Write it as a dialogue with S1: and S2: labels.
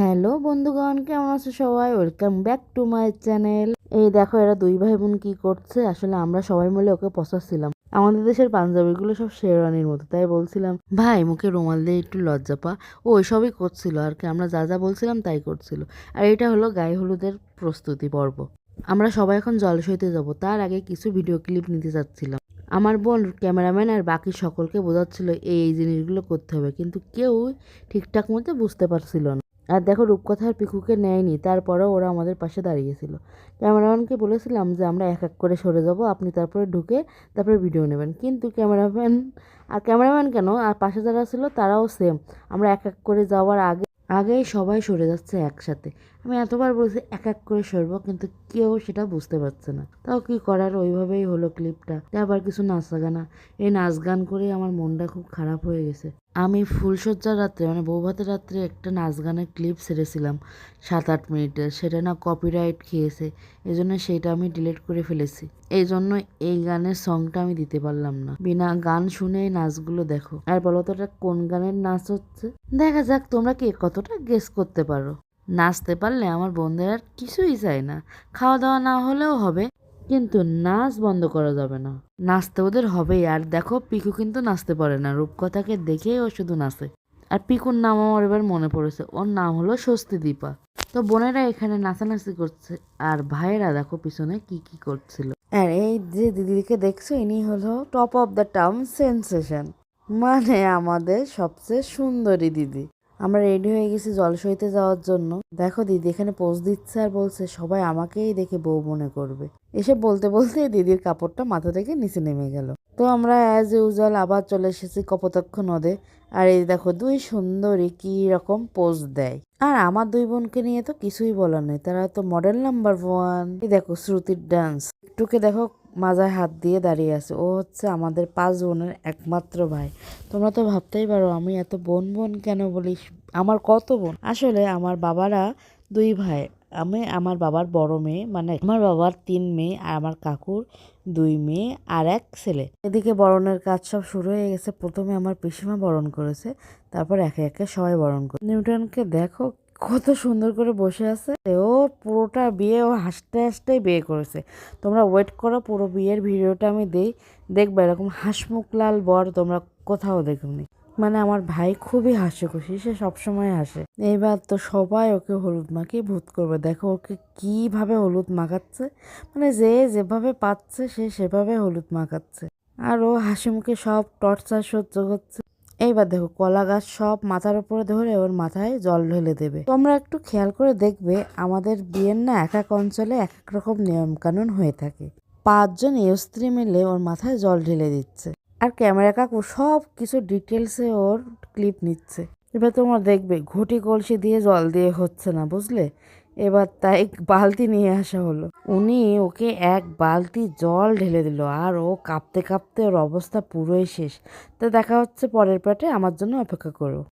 S1: Hello বন্ধুগণ, কেমন আছো সবাই? Welcome back to my channel এই দেখো, এরা দুই ভাই বোন কি করছে? আসলে আমরা সবাই মিলে ওকে পচাচ্ছিলাম। আমাদের দেশের পাঞ্জাবিগুলো সব শেরওয়ানির মতো, তাই বলছিলাম, ভাই, মুখে রুমাল দিয়ে একটু লজ্জা পা। ও ওইসবই করছিল, আর কি, আমরা যা যা বলছিলাম তাই করছিল। আর এটা হলো গায়ে হলুদের প্রস্তুতি পর্ব। আমরা সবাই এখন জলসইতে যাব, তার আগে কিছু ভিডিও ক্লিপ নিতে যাচ্ছিলাম আমার বোন, ক্যামেরাম্যান আর বাকি সকলকে বোঝাচ্ছিল, এই এই জিনিসগুলো করতে হবে। কিন্তু কেউ ঠিকঠাক মতো বুঝতে পারছিল না। আর দেখো রূপকথার পিকুকে নেয়নি, তারপরেও ওরা আমাদের পাশে দাঁড়িয়েছিল ক্যামেরাম্যানকে বলেছিলাম যে আমরা এক এক করে সরে যাব, আপনি তারপরে ঢুকে তারপরে ভিডিও নেবেন। কিন্তু ক্যামেরাম্যান আর ক্যামেরাম্যান কেন? আর পাশে যারা ছিল তারাও সেম আমরা এক এক করে যাওয়ার আগে, আগেই সবাই সরে যাচ্ছে একসাথে। আমি এতবার বলছি এক এক করে সরবো, কিন্তু কেউ সেটা বুঝতে পারছে না। তাও কি করার? ওইভাবেই হলো ক্লিপটা আবার কিছু নাচ গানা এই নাচ গান করে আমার মনটা খুব খারাপ হয়ে গেছে। আমি ফুলসজ্জার রাত্রে মানে বৌভাতের রাত্রে একটা নাচ গানের ক্লিপ ছেড়েছিলাম সাত আট মিনিটের। সেটা না কপিরাইট খেয়েছে এই জন্য সেইটা আমি ডিলিট করে ফেলেছি। এই জন্য এই গানের সংটা আমি দিতে পারলাম না। বিনা গান শুনে এই নাচগুলো দেখো। আর বলো তো এটা কোন গানের নাচ হচ্ছে? দেখা যাক, তোমরা কে কতটা গেস করতে পারো। নাচতে পারলে আমার বন্ধুরা কিছুই চায় না। খাওয়া দাওয়া না হলেও হবে। কিন্তু নাচ বন্ধ করা যাবে না। নাচতে ওদের হবেই, আর দেখো পিকু কিন্তু নাচতে পারে না। রূপকথাকে দেখেই ও শুধু নাচে। আর পিকুর নাম আমার এবার মনে পড়েছে। ওর নাম হলো স্বস্তি দীপা তো বোনেরা এখানে নাচানাচি করছে, আর ভাইয়েরা দেখো পিছনে কি কি করছিল। আর এই যে দিদিকে দেখছ, ইনি হলো top of the town sensation মানে আমাদের সবচেয়ে সুন্দরী দিদি। আমরা রেডি হয়ে গেছি জলসইতে যাওয়ার জন্য। দেখো দিদি এখানে পোজ দিচ্ছে আর বলছে, সবাই আমাকেই দেখে বউ মনে করবে। এসে বলতে বলতে দিদির কাপড়টা মাথা থেকে নিচে নেমে গেল। তো আমরা অ্যাজ ইউজুয়াল আবার চলে এসেছি কপোতাক্ষ নদে। আর এই দেখো দুই সুন্দরী কি রকম পোজ দেয়। আর আমার দুই বোনকে নিয়ে তো কিছুই বলার নেই, তারা তো মডেল নাম্বার ওয়ান এই দেখো শ্রুতির ডান্স একটুকে দেখো মাজায় হাত দিয়ে দাঁড়িয়ে আছে। ও হচ্ছে আমাদের পাঁচ বোনের একমাত্র ভাই। তোমরা তো ভাবতেই পারো, আমি এত বোন বোন কেন বলিস আমার কত বোন? আসলে আমার বাবারা দুই ভাই। আমি, আমার বাবার বড় মেয়ে মানে আমার বাবার তিন মেয়ে, আর আমার কাকুর দুই মেয়ে আর এক ছেলে। এদিকে বরণের কাজ সব শুরু হয়ে গেছে। প্রথমে আমার পিসিমা বরণ করেছে, তারপর একে একে সবাই বরণ করে নিউটনকে দেখো কত সুন্দর করে বসে আছে। ও পুরোটা বিয়ে, ও হাসতে হাসতেই বিয়ে করেছে। তোমরা ওয়েট করো, পুরো বিয়ের ভিডিওটা আমি দেই। দেখবে এরকম হাসমুখ লাল বর তোমরা কোথাও দেখুনি। মানে আমার ভাই খুবই হাসি খুশি সে সবসময় হাসে। এইবার তো সবাই ওকে হলুদ মাখিয়ে ভূত করবে। দেখো ওকে কীভাবে হলুদ মাখাচ্ছে। মানে যে যেভাবে পাচ্ছে, সে সেভাবে হলুদ মাখাচ্ছে। আর ও হাসি মুখে সব টর্চার সহ্য করছে। এইবার দেখো, কলা গাছ সব মাথার উপরে ধরে ওর মাথায় জল ঢেলে দেবে। তোমরা একটু খেয়াল করে দেখবে, আমাদের বিয়ের না এক এক অঞ্চলে এক এক রকম নিয়ম কানুন হয়ে থাকে। পাঁচজন স্ত্রী মিলে ওর মাথায় জল ঢেলে দিচ্ছে। আর ক্যামেরা কাকু সব কিছু ডিটেলসে ওর ক্লিপ নিচ্ছে। এবার তোমরা দেখবে, ঘটি কলসি দিয়ে জল দিয়ে হচ্ছে না, বুঝলে? এবার তাই বালতি নিয়ে আসা হলো। উনি ওকে এক বালতি জল ঢেলে দিল আর ও কাঁপতে কাঁপতে ওর অবস্থা পুরোই শেষ। তা দেখা হচ্ছে পরের পাটে আমার জন্য অপেক্ষা করো।